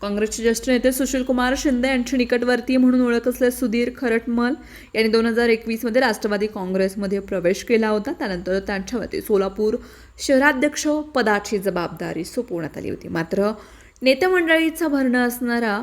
काँग्रेसचे ज्येष्ठ नेते सुशीलकुमार शिंदे यांचे निकटवर्तीय म्हणून ओळख असलेले सुधीर खरटमल यांनी दोन हजार एकवीसमध्ये राष्ट्रवादी काँग्रेसमध्ये प्रवेश केला होता. त्यानंतर त्यांच्यावरती सोलापूर शहराध्यक्ष पदाची जबाबदारी सोपवण्यात आली होती. मात्र नेतेमंडळीचा भरणं असणारा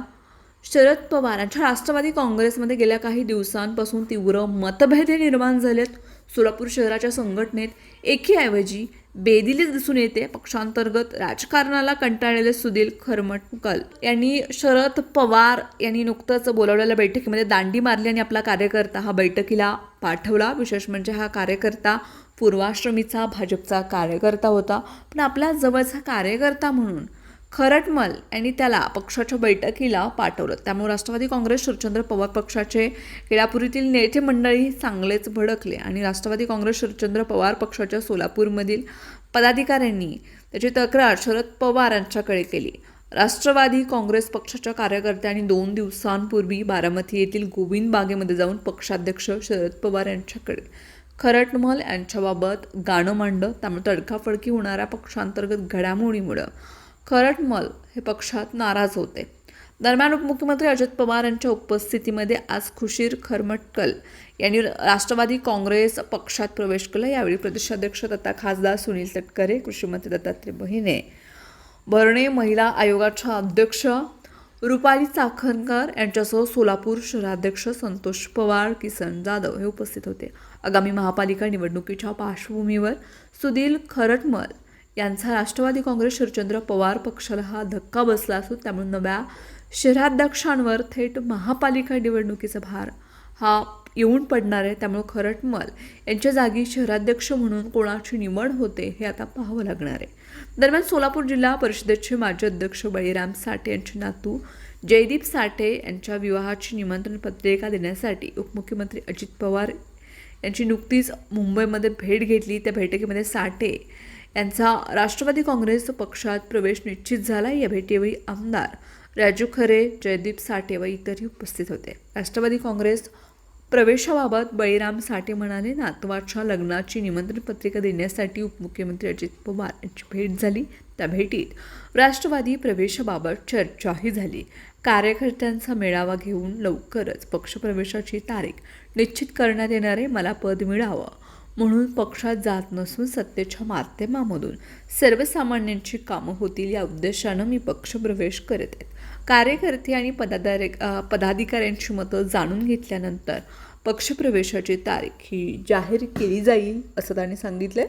शरद पवार यांच्या राष्ट्रवादी काँग्रेसमध्ये गेल्या काही दिवसांपासून तीव्र मतभेद हे निर्माण झालेत. सोलापूर शहराच्या संघटनेत एकीऐवजी बेदिलीच दिसून येते. पक्षांतर्गत राजकारणाला कंटाळलेले सुधीर खरमटकल यांनी शरद पवार यांनी नुकतंच बोलावलेल्या बैठकीमध्ये दांडी मारली आणि आपला कार्यकर्ता हा बैठकीला पाठवला. विशेष म्हणजे हा कार्यकर्ता पूर्वाश्रमीचा भाजपचा कार्यकर्ता होता. पण आपला जवळचा कार्यकर्ता म्हणून खरटमल यांनी त्याला पक्षाच्या बैठकीला पाठवलं. त्यामुळे राष्ट्रवादी काँग्रेस शरदचंद्र पवार पक्षाचे केळापुरीतील नेते मंडळी चांगलेच भडकले आणि राष्ट्रवादी काँग्रेस शरदचंद्र पवार पक्षाच्या सोलापूरमधील पदाधिकाऱ्यांनी त्याची तक्रार शरद पवार यांच्याकडे केली. राष्ट्रवादी काँग्रेस पक्षाच्या कार्यकर्त्यांनी दोन दिवसांपूर्वी बारामती येथील गोविंद बागेमध्ये जाऊन पक्षाध्यक्ष शरद पवार यांच्याकडे. खरटमल यांच्याबाबत गाणं मांडलं त्यामुळे तडकाफडकी होणाऱ्या पक्षांतर्गत घडामोडीमुळं खरटमल हे पक्षात नाराज होते. दरम्यान उपमुख्यमंत्री अजित पवार यांच्या उपस्थितीमध्ये आज खुशीर खरमटकल यांनी राष्ट्रवादी काँग्रेस पक्षात प्रवेश केला. यावेळी प्रदेशाध्यक्ष तथा खासदार सुनील तटकरे कृषीमंत्री दत्तात्रय बहिने भरणे महिला आयोगाच्या अध्यक्ष रुपाली चाखणकर यांच्यासह सोलापूर शहराध्यक्ष संतोष पवार किसन जाधव हे उपस्थित होते. आगामी महापालिका निवडणुकीच्या पार्श्वभूमीवर सुधीर खरटमल यांचा राष्ट्रवादी काँग्रेस शरचंद्र पवार पक्षाला हा धक्का बसला असून त्यामुळे नव्या शहराध्यक्षांवर थेट महापालिका निवडणुकीचा भार हा येऊन पडणार आहे. त्यामुळे खरटमल यांच्या जागी शहराध्यक्ष म्हणून कोणाची निवड होते हे आता पाहावं लागणार आहे. दरम्यान सोलापूर जिल्हा परिषदेचे माजी अध्यक्ष बळीराम साठे यांचे नातू जयदीप साठे यांच्या विवाहाची निमंत्रण पत्रिका देण्यासाठी उपमुख्यमंत्री अजित पवार यांची नुकतीच मुंबईमध्ये भेट घेतली. त्या बैठकीमध्ये साठे यांचा राष्ट्रवादी काँग्रेस पक्षात प्रवेश निश्चित झाला. या भेटीवेळी आमदार राजू खरे जयदीप साठे व इतरही उपस्थित होते. राष्ट्रवादी काँग्रेस प्रवेशाबाबत बळीराम साठे म्हणाले नातवाच्या लग्नाची निमंत्रण पत्रिका देण्यासाठी उपमुख्यमंत्री अजित पवार यांची भेट झाली. त्या भेटीत राष्ट्रवादी प्रवेशाबाबत चर्चाही झाली. कार्यकर्त्यांचा मेळावा घेऊन लवकरच पक्षप्रवेशाची तारीख निश्चित करण्यात येणार आहे. मला पद मिळावं म्हणून पक्षात जात नसून सत्तेच्या माध्यमामधून. सर्वसामान्यांची कामं होतील या उद्देशानं मी पक्षप्रवेश करत आहे. कार्यकर्ते आणि पदाधारे पदाधिकाऱ्यांची मतं जाणून घेतल्यानंतर पक्षप्रवेशाची तारीख ही जाहीर केली जाईल असं त्यांनी सांगितलं